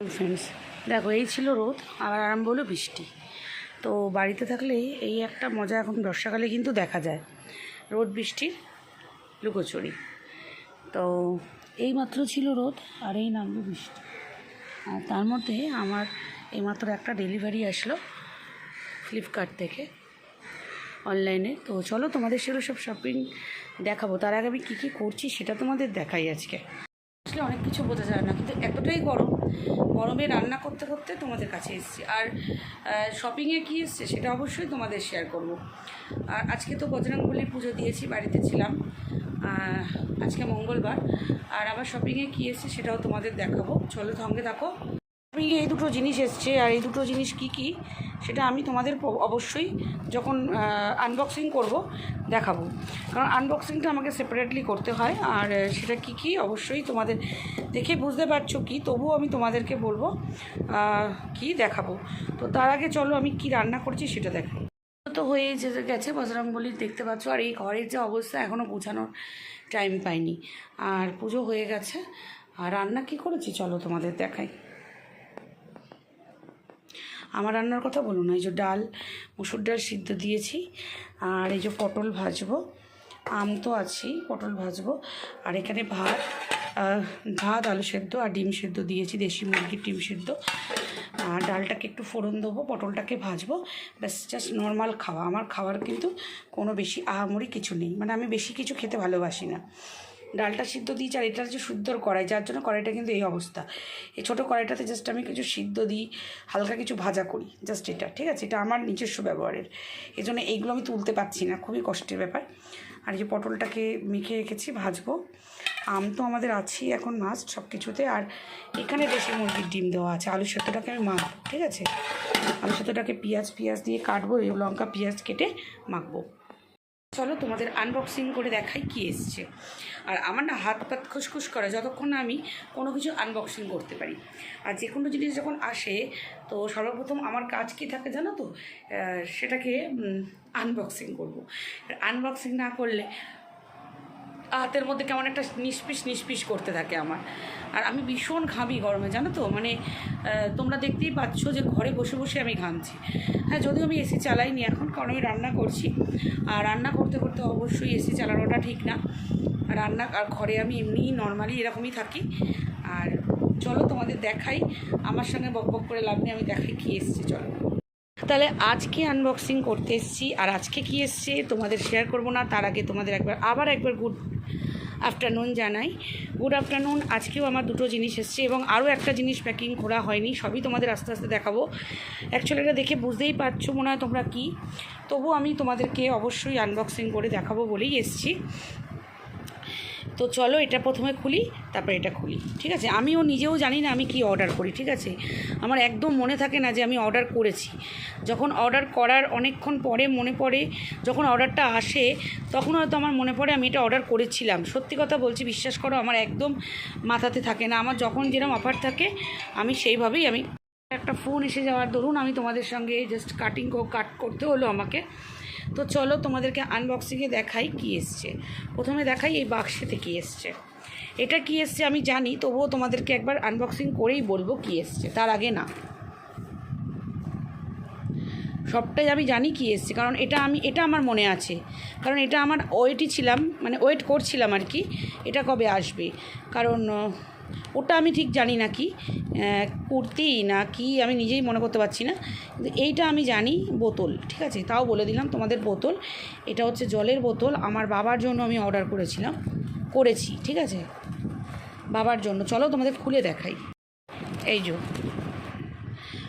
Friends দেখো, এই ছিল রোদ, আবার আরম্ভ হলো বৃষ্টি। তো বাড়িতে থাকলে এই একটা মজা এখন বর্ষাকালে কিন্তু দেখা যায়। রোদ বৃষ্টির লুকোচুরি। তো এই মাত্র ছিল রোদ, আর এই নামলো বৃষ্টি। আর তার মধ্যে আমার এইমাত্র একটা ডেলিভারি আসলো ফ্লিপকার্ট থেকে অনলাইনে। তো চলো, তোমাদের সেগুলো সব শপিং দেখাবো। তার আগে আমি কী কী করছি সেটা তোমাদের দেখাই আজকে। আসলে অনেক কিছু বোঝা যায় না, কিন্তু এতটাই গরম গরমে রান্না করতে করতে তোমাদের কাছে এসেছি। আর শপিংয়ে কী এসছে সেটা অবশ্যই তোমাদের শেয়ার করব। আর আজকে তো বজরংবলী পুজো দিয়েছি, বাড়িতে ছিলাম। আজকে মঙ্গলবার। আর আবার শপিংয়ে কী এসছে সেটাও তোমাদের দেখাবো। চলো সঙ্গে থাকো। এই দুটো জিনিস এসছে আর এই দুটো জিনিস কি কি, সেটা আমি তোমাদের অবশ্যই যখন আনবক্সিং করব, দেখাবো। কারণ আনবক্সিংটা আমাকে সেপারেটলি করতে হয়, আর সেটা কি কি অবশ্যই তোমাদের দেখে বুঝতে পারছ কি, তবুও আমি তোমাদেরকে বলব কি দেখাবো। তো তার আগে চলো আমি কি রান্না করছি সেটা দেখাই তো হয়ে যে- গেছে বজরংবলী দেখতে পাচ্ছ, আর এই ঘরের যে অবস্থা এখনও বোঝানোর টাইম পাইনি। আর পুজো হয়ে গেছে, আর রান্না কি করেছি চলো তোমাদের দেখাই। আমার রান্নার কথা বলুন না, এই যে ডাল, মুসুর ডাল সিদ্ধ দিয়েছি, আর এই যে পটল ভাজবো, আম তো আছেই, পটল ভাজবো, আর এখানে ভাত ভাত, আলু সেদ্ধ আর ডিম সেদ্ধ দিয়েছি, দেশি মুরগির ডিম সেদ্ধ, আর ডালটাকে একটু ফোড়ন দেবো, পটলটাকে ভাজবো, ব্যাস জাস্ট নর্মাল খাওয়া, আমার খাওয়ার কিন্তু কোনো বেশি আহামরি কিছু নেই মানে আমি বেশি কিছু খেতে ভালোবাসি না। ডালটা সিদ্ধ দিয়েছি আর এটা হচ্ছে শুদ্ধর কড়াই, যার জন্য কড়াইটা কিন্তু এই অবস্থা। এই ছোটো কড়াইটাতে জাস্ট আমি কিছু সিদ্ধ দিই, হালকা কিছু ভাজা করি জাস্ট এটা, ঠিক আছে? এটা আমার নিজস্ব ব্যবহারের। এই জন্য এইগুলো আমি তুলতে পারছি না, খুবই কষ্টের ব্যাপার। আর এই যে পটলটাকে মেখে রেখেছি, ভাজবো। আম তো আমাদের আছেই এখন মাছ সব কিছুতে আর এখানে দেশি মুরগির ডিম দেওয়া আছে, আলু সেদ্ধটাকে আমি মাখবো, ঠিক আছে? আলু সেদ্ধটাকে পেঁয়াজ পেঁয়াজ দিয়ে কাটবো লঙ্কা, পেঁয়াজ কেটে মাখবো। চলো তোমাদের আনবক্সিং করে দেখাই কি এসছে। আর আমার না হাত পাত খুসখুস করে, যতক্ষণ আমি কোনো কিছু আনবক্সিং করতে পারি। আর যে কোনো জিনিস যখন আসে, তো সর্বপ্রথম আমার কাজ কী থাকে জানো তো? সেটাকে আনবক্সিং করব। আনবক্সিং না করলে, হাতের মধ্যে কেমন একটা নিষ্পিস নিষ্পিস করতে থাকে আমার। আর আমি ভীষণ ঘামি গরমে, জানো তো? মানে তোমরা দেখতেই পাচ্ছ যে ঘরে বসে বসে আমি ঘামছি। হ্যাঁ যদিও আমি এসি চালাইনি, এখন কারণ আমি রান্না করছি। আর রান্না করতে করতে অবশ্যই এসি চালানোটা ঠিক না। রান্না আর ঘরে আমি এমনি নর্মালি এরকমই থাকি। আর চলো তোমাদের দেখাই, আমার সঙ্গে বক বক করে লাভ নেই, আমি দেখাই কী এসছে, চলো। তাহলে আজকে আনবক্সিং করতে এসেছি, আর আজকে কি এসছে তোমাদের শেয়ার করব না, তার আগে তোমাদের একবার, আবার একবার গুড আফটারনুন জানাই। গুড আফটারনুন, আজকেও আমার দুটো জিনিস এসছে এবং আরও একটা জিনিস প্যাকিং করা হয়নি, সবই তোমাদের আস্তে আস্তে দেখাবো। অ্যাকচুয়ালি এটা দেখে বুঝতেই পারছ মনে হয় তোমরা কী। তবু আমি তোমাদেরকে অবশ্যই আনবক্সিং করে দেখাবো বলেই এসছি। তো চলো এটা প্রথমে খুলি, তারপরে এটা খুলি। ঠিক আছে? আমিও নিজেও জানি না আমি কি অর্ডার করি, ঠিক আছে? আমার একদম মনে থাকে না যে আমি অর্ডার করেছি। যখন অর্ডার করার অনেকক্ষণ পরে মনে পড়ে, যখন অর্ডারটা আসে, তখন হয়তো আমার মনে পড়ে আমি এটা অর্ডার করেছিলাম। সত্যি কথা বলছি, বিশ্বাস করো, আমার একদম মাথাতে থাকে না। আমার যখন যেরকম অফার থাকে, আমি সেইভাবেই আমি একটা ফোন এসে যাওয়ার দরুন আমি তোমাদের সঙ্গে জাস্ট কাটিং কাট করতে হলো আমাকে তো চলো তোমাদেরকে আনবক্সিংয়ে দেখাই কি এসছে। প্রথমে দেখাই এই বাক্সেতে কি এসছে। এটা কি এসছে আমি জানি, তবুও তোমাদেরকে একবার আনবক্সিং করেই বলব কি এসছে, তার আগে না। সবটাই আমি জানি কি এসছে, কারণ এটা আমি, এটা আমার মনে আছে। কারণ এটা আমার ওয়েটই ছিলাম মানে ওয়েট করছিলাম আর কি, এটা কবে আসবে? কারণ ওটা আমি ঠিক জানি না কি কুর্তি না কি আমি নিজেই মনে করতে পারছি না। কিন্তু এইটা আমি জানি বোতল, ঠিক আছে? তাও বলে দিলাম তোমাদের বোতল। এটা হচ্ছে জলের বোতল। আমার বাবার জন্য আমি অর্ডার করেছিলাম, করেছি, ঠিক আছে? বাবার জন্য। চলো তোমাদের খুলে দেখাই। এই যে।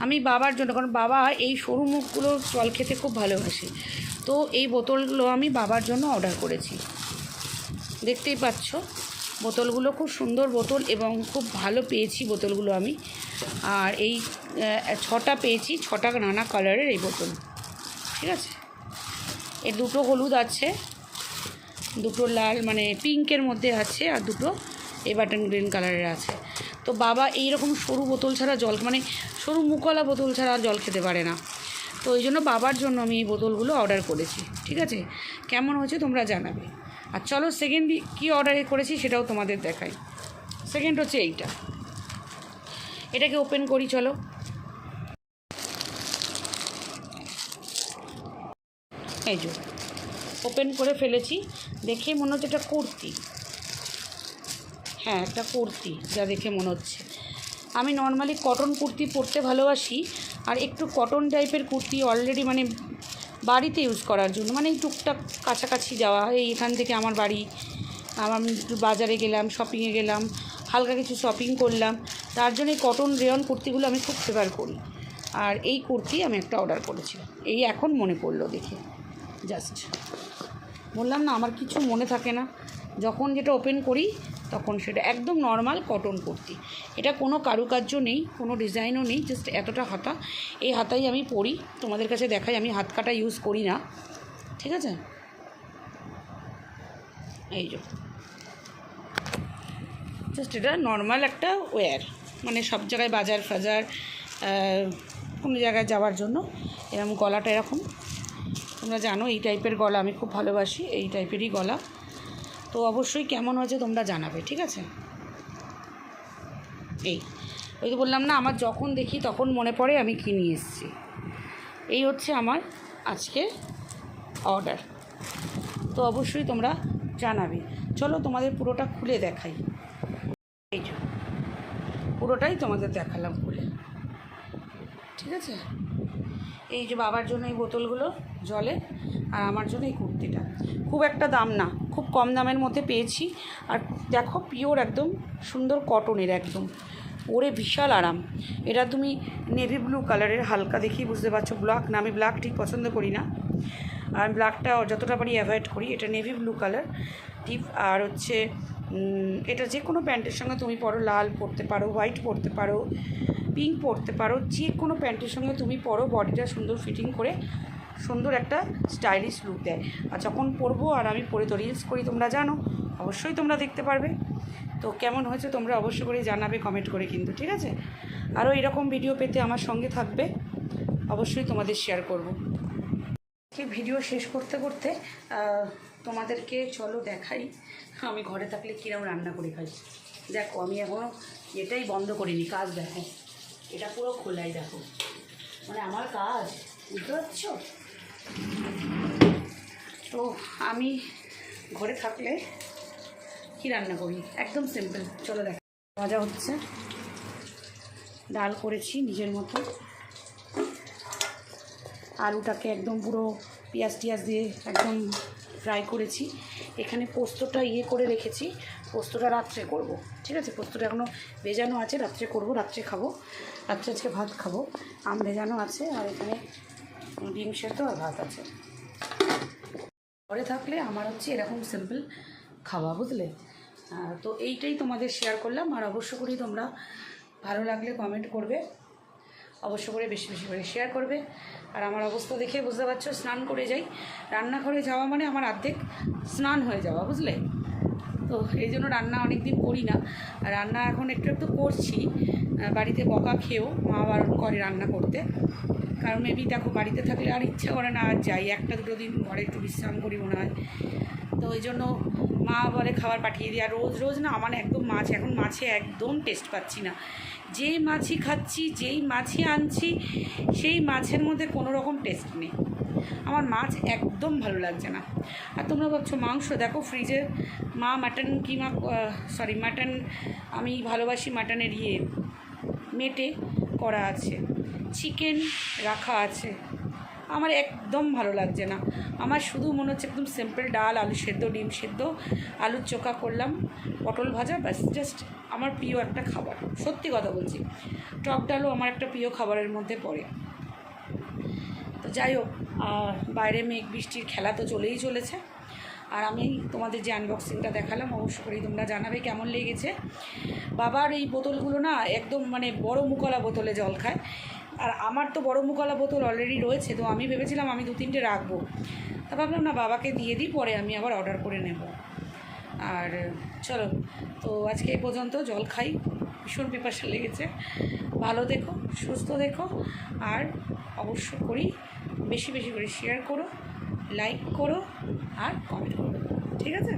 আমি বাবার জন্য, কারণ বাবা এই সরু মুখগুলো জল খেতে খুব ভালোবাসে। তো এই বোতলগুলো আমি বাবার জন্য অর্ডার করেছি। দেখতেই পাচ্ছ? বোতলগুলো খুব সুন্দর বোতল এবং খুব ভালো পেয়েছি বোতলগুলো আমি। আর এই ছটা পেয়েছি, ছটা নানা কালারের এই বোতল। ঠিক আছে? এর দুটো হলুদ আছে, দুটো লাল মানে পিঙ্কের মধ্যে আছে আর দুটো এ বাটন গ্রিন কালারের আছে। তো বাবা এই রকম সরু বোতল ছাড়া জল মানে সরু মুখওয়ালা বোতল ছাড়া জল খেতে পারে না। তো ওই জন্য বাবার জন্য আমি এই বোতলগুলো অর্ডার করেছি। ঠিক আছে? কেমন হয়েছে তোমরা জানাবে। আর চলো সেকেন্ড কী অর্ডার করেছি সেটাও তোমাদের দেখাই। সেকেন্ড হচ্ছে এইটা। এটাকে ওপেন করি, চলো। এই যে ওপেন করে ফেলেছি। দেখে মনে হচ্ছে এটা কুর্তি। হ্যাঁ একটা কুর্তি, যা দেখে মনে হচ্ছে। আমি নর্মালি কটন কুর্তি পরতে ভালোবাসি, আর একটু কটন টাইপের কুর্তি অলরেডি মানে বাড়িতে ইউজ করার জন্য। মানে এই টুকটাক কাছাকাছি যাওয়া এই এখান থেকে আমার বাড়ি। আমার একটু বাজারে গেলাম শপিংয়ে গেলাম, হালকা কিছু শপিং করলাম। তার জন্য এই কটন রেয়ন কুর্তিগুলো আমি খুব ফেভার করি। আর এই কুর্তি আমি একটা অর্ডার করেছিলাম এই এখন মনে পড়ল দেখে। জাস্ট বললাম না, আমার কিছু মনে থাকে না। যখন যেটা ওপেন করি তখন সেটা একদম নর্মাল কটন কুর্তি। এটা কোনো কারুকার্য নেই, কোনো ডিজাইনও নেই জাস্ট এতটা হাতা। এই হাতাই আমি পরি, তোমাদের কাছে দেখাই, আমি হাত কাটা ইউজ করি না। ঠিক আছে? এই যে। জাস্ট এটা নর্মাল একটা ওয়্যার মানে সব জায়গায় বাজার ফাজার কোনো জায়গায় যাওয়ার জন্য এরকম গলাটা এরকম। তোমরা জানো, এই টাইপের গলা আমি খুব ভালোবাসি, এই টাইপেরই গলা। তো অবশ্যই কেমন হয়েছে তোমরা জানাবে, ঠিক আছে? এই, ওই তো বললাম না, আমার যখন দেখি তখন মনে পড়ে আমি কিনে এসেছি। এই হচ্ছে আমার আজকে অর্ডার তো অবশ্যই তোমরা জানাবে। চলো তোমাদের পুরোটা খুলে দেখাই। এই যে, পুরোটাই তোমাদের দেখালাম খুলে। ঠিক আছে? এই যে বাবার জন্য এই বোতলগুলো জলে আর আমার জন্য এই কুর্তিটা। খুব একটা দাম না, খুব কম দামের মধ্যে পেয়েছি। আর দেখো পিওর একদম সুন্দর কটনের একদম। ওরে বিশাল আরাম। এটা তুমি নেভি ব্লু কালারের হালকা দেখি বুঝতে পারছ। ব্ল্যাক না, আমি ব্ল্যাক ঠিক পছন্দ করি না। আর ব্ল্যাকটা যতটা পারি অ্যাভয়েড করি। এটা নেভি ব্লু কালার টিপ আর হচ্ছে এটা যে কোনো প্যান্টের সঙ্গে তুমি পরো। লাল পরতে পারো হোয়াইট পরতে পারো পিঙ্ক পরতে পারো। যে কোনো প্যান্টের সঙ্গে তুমি পরো। বডিটা সুন্দর ফিটিং করে সুন্দর একটা স্টাইলিশ লুক দেয়। আর যখন পরবো আর আমি পরে তো রিলস করি, তোমরা জানো, অবশ্যই তোমরা দেখতে পারবে। তো কেমন হয়েছে তোমরা অবশ্যই করে জানাবে কমেন্ট করে কিন্তু, ঠিক আছে? আরও এরকম ভিডিও পেতে আমার সঙ্গে থাকবে, অবশ্যই তোমাদের শেয়ার করব। কি ভিডিও শেষ করতে করতে তোমাদেরকে চলো দেখাই, আমি ঘরে থাকলে কীরকম রান্না করে খাই। দেখো, আমি এখনও এটাই বন্ধ করিনি, কাজ দেখো। এটা পুরো খোলাই, দেখো। মানে আমার কাজ, বুঝতে পারছ? তো আমি ঘরে থাকলে কি রান্না করি? একদম সিম্পল চলো দেখ। মজা হচ্ছে। ডাল করেছি নিজের মতো। আলুটাকে একদম পুরো পেঁয়াজ টিয়াজ দিয়ে একদম ফ্রাই করেছি। এখানে পোস্তটা ইয়ে করে রেখেছি। পোস্তটা রাত্রে করব। ঠিক আছে? পোস্তটা এখনও ভেজানো আছে। রাত্রে করব, রাত্রে খাব। রাত্রে আজকে ভাত খাব। আম ভেজানো আছে। আর এখানে ডিম সেদ্ধ আর ভাত আছে। ঘরে থাকলে আমার হচ্ছে এরকম সিম্পল খাওয়া, বুঝলে? তো এইটাই তোমাদের শেয়ার করলাম। আর অবশ্য করেই তোমরা ভালো লাগলে কমেন্ট করবে। অবশ্য করে বেশি বেশি করে শেয়ার করবে। আর আমার অবস্থা দেখে বুঝতে পারছ, স্নান করে যাই। রান্নাঘরে যাওয়া মানে আমার অর্ধেক স্নান হয়ে যাওয়া, বুঝলে? তো এই জন্য রান্না অনেক দিন করি না। রান্না এখন একটু একটু করছি। বাড়িতে বকা খেয়েও মা বারণ করে রান্না করতে। কারণ মেবি দেখো বাড়িতে থাকলে আর ইচ্ছা করে না, আর যাই, একটা দুটো দিন ঘরে একটু বিশ্রাম করি মনে হয়। তো ওই জন্য মা বলে খাবার পাঠিয়ে দিই। আর রোজ রোজ না আমার একদম মাছ, এখন মাছে একদম টেস্ট পাচ্ছি না। যেই মাছই খাচ্ছি, যেই মাছই আনছি, সেই মাছের মধ্যে কোনো রকম টেস্ট নেই। আমার মাছ একদম ভালো লাগছে না। আর তোমরা ভাবছ মাংস? দেখো ফ্রিজে মা মাটন কিমা সরি মাটন আমি ভালোবাসি মাটনের ইয়ে মেটে করা আছে। চিকেন রাখা আছে। আমার একদম ভালো লাগছে না। আমার শুধু মনে হচ্ছে একদম সিম্পল ডাল, আলু সেদ্ধ, ডিম সেদ্ধ, আলুর চোখা করলাম, পটল ভাজা, ব্যাস জাস্ট আমার প্রিয় একটা খাবার। সত্যি কথা বলছি, টক ডালও আমার একটা প্রিয় খাবারের মধ্যে পড়ে। তো যাই হোক বাইরে মেঘ বৃষ্টির খেলা তো চলেই চলেছে। আর আমি তোমাদের যে আনবক্সিংটা দেখালাম, অবশ্য করেই তোমরা জানাবে কেমন লেগেছে। বাবার এই বোতলগুলো না একদম মানে বড় মুকলা বোতলে জল খায়। আর আমার তো বড় মুকলা বোতল অলরেডি রয়েছে, তো আমি ভেবেছিলাম আমি দু তিনটে রাখব। তা ভাবলাম, না, বাবাকে দিয়ে দিই, পরে আমি আবার অর্ডার করে নেব। আর চলো, তো আজকে এই পর্যন্ত জল খাই, ভীষণ পিপাসা লেগেছে। ভালো দেখো, সুস্থ দেখো, আর অবশ্য করি, বেশি বেশি করে শেয়ার করো লাইক করো, আর কমেন্ট করো। ঠিক আছে?